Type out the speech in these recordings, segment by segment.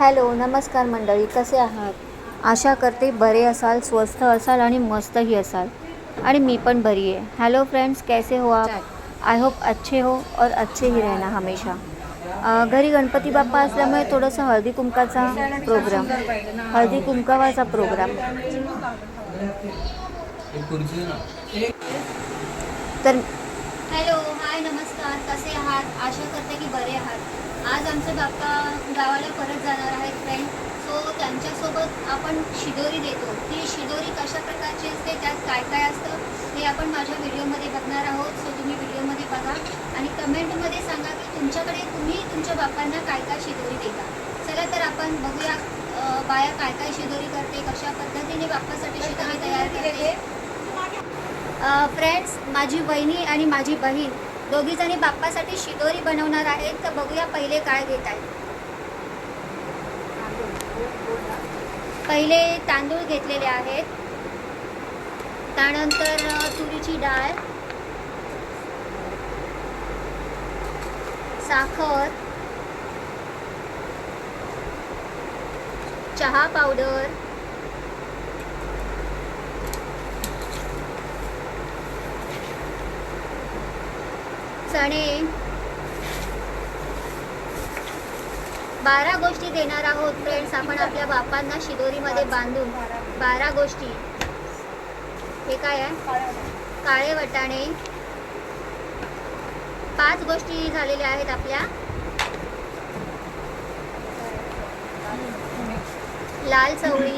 Hello नमस्कार मंडळी कसे आहात? आशा करते बरे असाल स्वस्थ असाल आणि मस्तही असाल. आणि मी पण बरी आहे. हॅलो फ्रेंड्स कैसे हो आप? आय होप अच्छे हो और अच्छे ही रहना हमेशा. घरी गणपती बाप्पा असल्यामुळे थोडंसं हळदी कुंकाचा प्रोग्राम हळदी कुंकावाचा प्रोग्राम तर हॅलो हाय नमस्कार. कसे आहात? आशा करते की बरे आहात. आज आमचे बाप्पा गावाला परत जाणार आहेत फ्रेंड सो त्यांच्यासोबत आपण शिदोरी देतो. ती शिदोरी कशा प्रकारची असते त्यात काय काय असतं हे आपण माझ्या व्हिडिओमध्ये बघणार आहोत. सो तुम्ही व्हिडिओमध्ये बघा. आणि कमेंटमध्ये सांगा की तुमच्याकडे तुम्ही तुमच्या बाप्पांना काय काय शिदोरी देता. चला तर आपण बघूया बाया काय काय शिदोरी करते कशा पद्धतीने बाप्पासाठी शिदोरी तयार करते. फ्रेंड्स माझी वहिनी आणि माझी बहीण दोघीजणी बाप्पासाठी शिदोरी बनवणार आहेत तर बघूया पहिले काय घेत आहेत. पहिले तांदूळ घेतलेले आहेत. त्यानंतर तुरीची डाळ साखर चहा पावडर चणे बारा गोष्टी देणार आहोत फ्रेंड्स आपण आपल्या बापांना शिदोरीमध्ये बांधून बारा गोष्टी. हे काय आहे? काळे वटाणे. पाच गोष्टी झालेल्या आहेत आपल्या. लाल चवळी.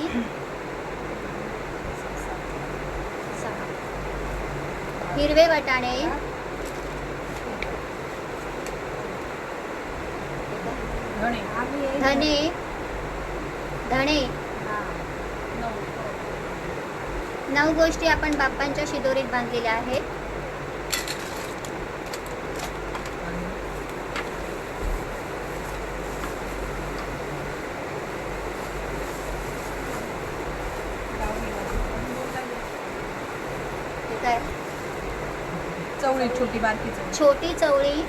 हिरवे वटाणे. धने धणे. नऊ गोष्टी आपण बाप्पांच्या शिदोरीत बांधलेल्या आहेत. छोटी चवळी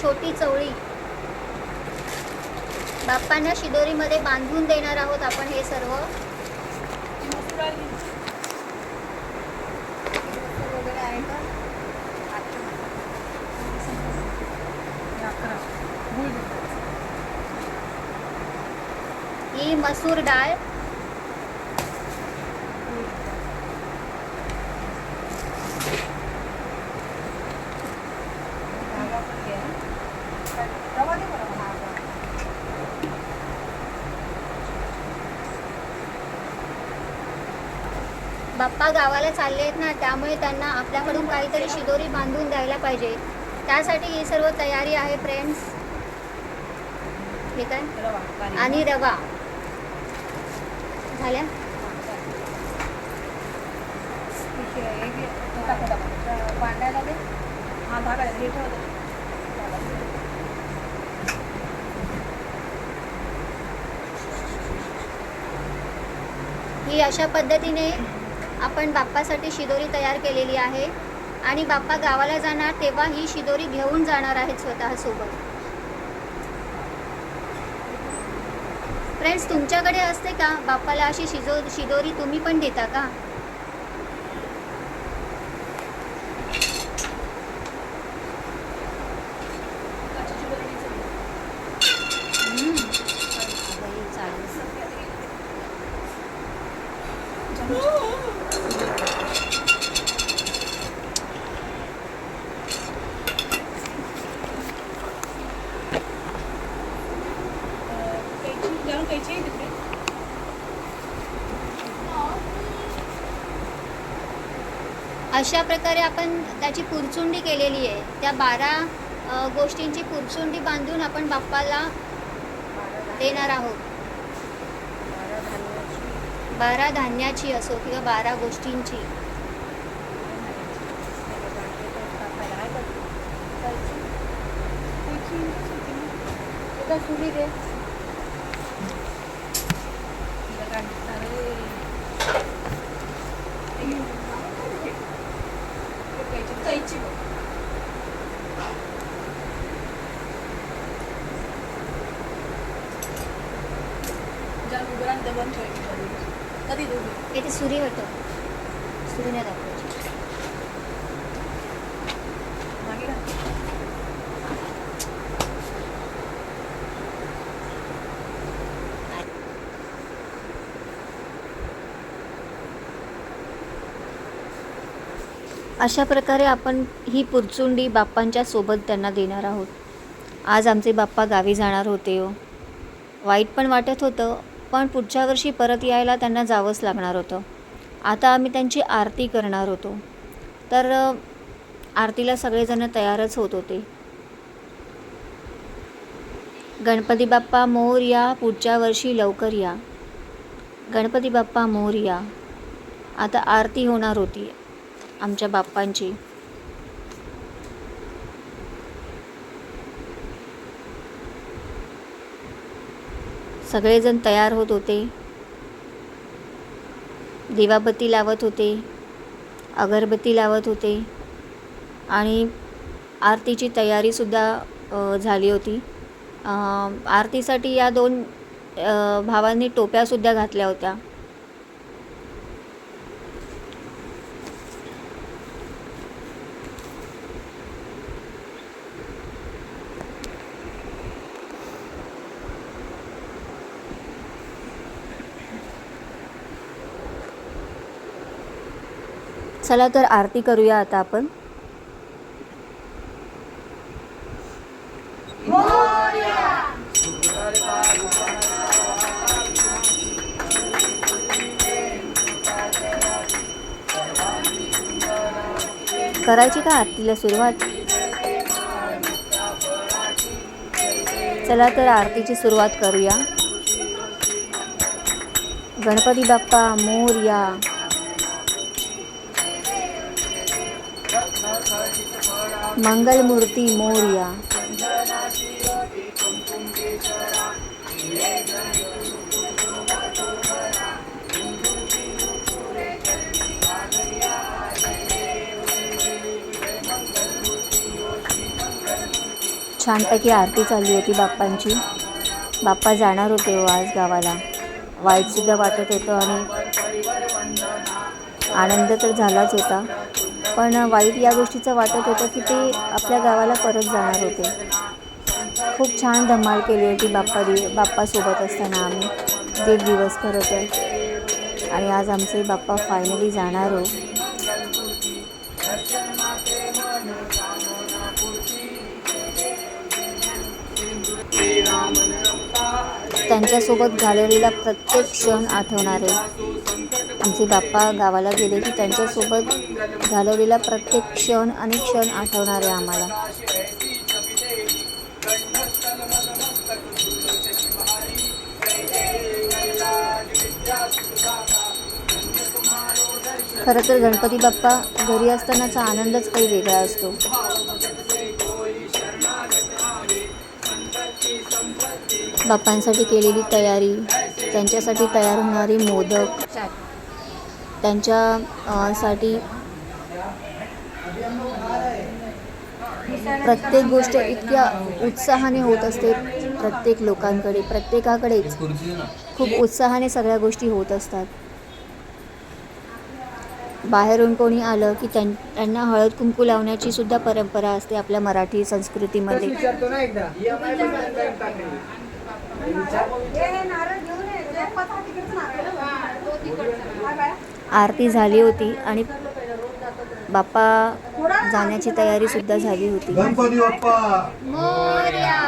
छोटी चवळी. बाप्पांना शिदोरीमध्ये बांधून देणार आहोत आपण हे सर्व. वगैरे आहे का ही मसूर डाळ धागा पण घ्या रवा दे बरं मला आता. बाप्पा गावाला चालले आहेत ना त्यामुळे त्यांना आपल्याकडून काहीतरी शिदोरी बांधून द्यायला पाहिजे त्यासाठी ही सर्व तयारी आहे फ्रेंड्स ठीक आहे. आणि रवा झाल्या. ही अशा पद्धतीने आपण बाप्पासाठी शिदोरी तयार केलेली आहे. आणि बाप्पा गावाला जाणार तेव्हा ही शिदोरी घेऊन जाणार आहेत स्वतःसोबत फ्रेंड्स तुमच्याकडे असते का? बाप्पाला अशी शिजो शिदोरी तुम्ही पण देता का? अशा प्रकारे आपण त्याची पुरचुंडी केलेली आहे त्या बारा गोष्टींची पुरचुंडी बांधून आपण बाप्पाला देणार आहोत बारा धान्याची असो किंवा बारा गोष्टींची सुरी दे कैची बघ. आणि ते बंद ठेवायची कधी सुरी दाखवायची. अशा प्रकारे आपण ही पुरचुंडी बाप्पांच्या सोबत त्यांना देणार आहोत. आज आमचे बाप्पा गावी जाणार होते हो. वाईट पण वाटत होतं पण पुढच्या वर्षी परत यायला त्यांना जावंच लागणार होतं. आता आम्ही त्यांची आरती करणार होतो. तर आरतीला सगळेजण तयारच होत होते. गणपती बाप्पा मोर या पुढच्या वर्षी लवकर या. गणपती बाप्पा मोर या. आता आरती होणार होती आमच्या बाप्पांची. सगळेजण तयार होत होते. दिवाबत्ती लावत होते अगरबत्ती लावत होते आणि आरतीची तयारीसुद्धा झाली होती. आरतीसाठी या दोन भावांनी टोप्यासुद्धा घातल्या होत्या. चला तर आरती करूया आता आपण. करायची का आरतीला सुरुवात? चला तर आरतीची सुरुवात करूया. गणपती बाप्पा मोरया. मंगलमूर्ती मोर्या. छानपैकी आरती चालली होती बाप्पांची. बाप्पा जाणार होते हो आज गावाला. वाईटसुद्धा वाटत होतं आणि आनंद तर झालाच होता. पण वाईट या गोष्टीचं वाटत होतं की ते आपल्या गावाला परत जाणार होते. खूप छान धमाल केली होती बाप्पा दि बाप्पासोबत असताना आम्ही. दीड दिवस खरं तर आणि आज आमचे बाप्पा फायनली जाणार हो. त्यांच्यासोबत घालवलेला प्रत्येक क्षण आठवणार. आहे आमचे बाप्पा गावाला गेले की त्यांच्यासोबत घालवलेला प्रत्येक क्षण आणि क्षण आठवणार आहे आम्हाला. खरं तर गणपती बाप्पा घरी असतानाचा आनंदच काही वेगळा असतो. बाप्पांसाठी केलेली तयारी त्यांच्यासाठी तयार होणारी मोदक त्यांच्या साठी प्रत्येक गोष्ट इतक्या उत्साहाने होत असते प्रत्येक लोकांकडे प्रत्येकाकडेच. खूप उत्साहाने सगळ्या गोष्टी होत असतात. बाहेरून कोणी आलं की त्यां त्यांना हळद कुंकू लावण्याची सुद्धा परंपरा असते आपल्या मराठी संस्कृतीमध्ये. एकदा आरती झाली होती आणि बाप्पा जाण्याची तयारी सुद्धा झाली होती. गणपती बाप्पा. मोर्या.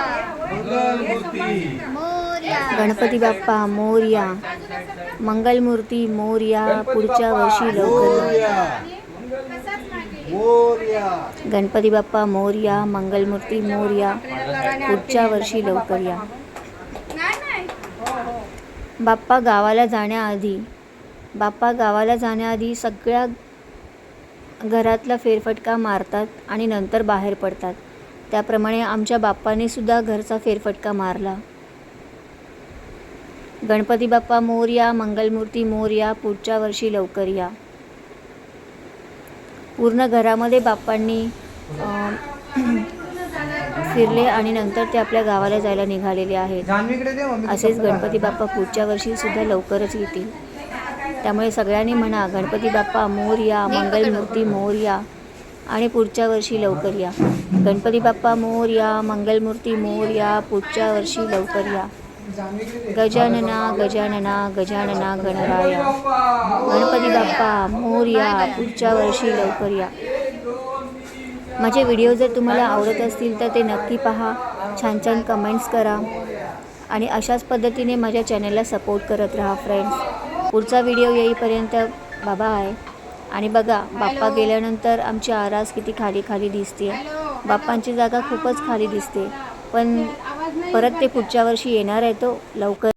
मंगलमूर्ती गणपती बाप्पा मोर्या. मंगलमूर्ती मोर्या. पुढच्या वर्षी लवकर या. मोरया. मोरया. गणपती बाप्पा मोर्या. मंगलमूर्ती मोर्या. पुढच्या वर्षी लवकर या. बाप्पा गावाला जाण्याआधी बाप्पा गावाला जाण्याआधी सगळ्या घरातला फेरफटका मारतात आणि नंतर बाहेर पडतात. त्याप्रमाणे आमच्या बाप्पाने सुद्धा घरचा फेरफटका मारला. गणपती बाप्पा मोरया मंगलमूर्ती मोरया पुढच्या वर्षी लवकर या. पूर्ण घरामध्ये बाप्पांनी फिरले आणि नंतर ते आपल्या गावाला जायला निघालेले आहेत. असेच गणपती बाप्पा पुढच्या वर्षी सुद्धा लवकरच येतील. त्यामुळे सगळ्यांनी म्हणा गणपती बाप्पा मोर या मंगलमूर्ती मोर या आणि पुढच्या वर्षी लवकर या. गणपती बाप्पा मोर या मंगलमूर्ती मोर या पुढच्या वर्षी लवकर या. गजानना गजानना गजानना गणराया. गणपती बाप्पा मोर या पुढच्या वर्षी लवकर या. माझे व्हिडिओ जर तुम्हाला आवडत असतील तर ते नक्की पहा. छान छान कमेंट्स करा. आणि अशाच पद्धतीने माझ्या चॅनलला सपोर्ट करत राहा फ्रेंड्स पुढचा व्हिडिओ येईपर्यंत बाबा आहे. आणि बघा बाप्पा गेल्यानंतर आमची आरास किती खाली खाली दिसते. बाप्पांची जागा खूपच खाली दिसते. पण परत ते पुढच्या वर्षी येणार आहे तो लवकर.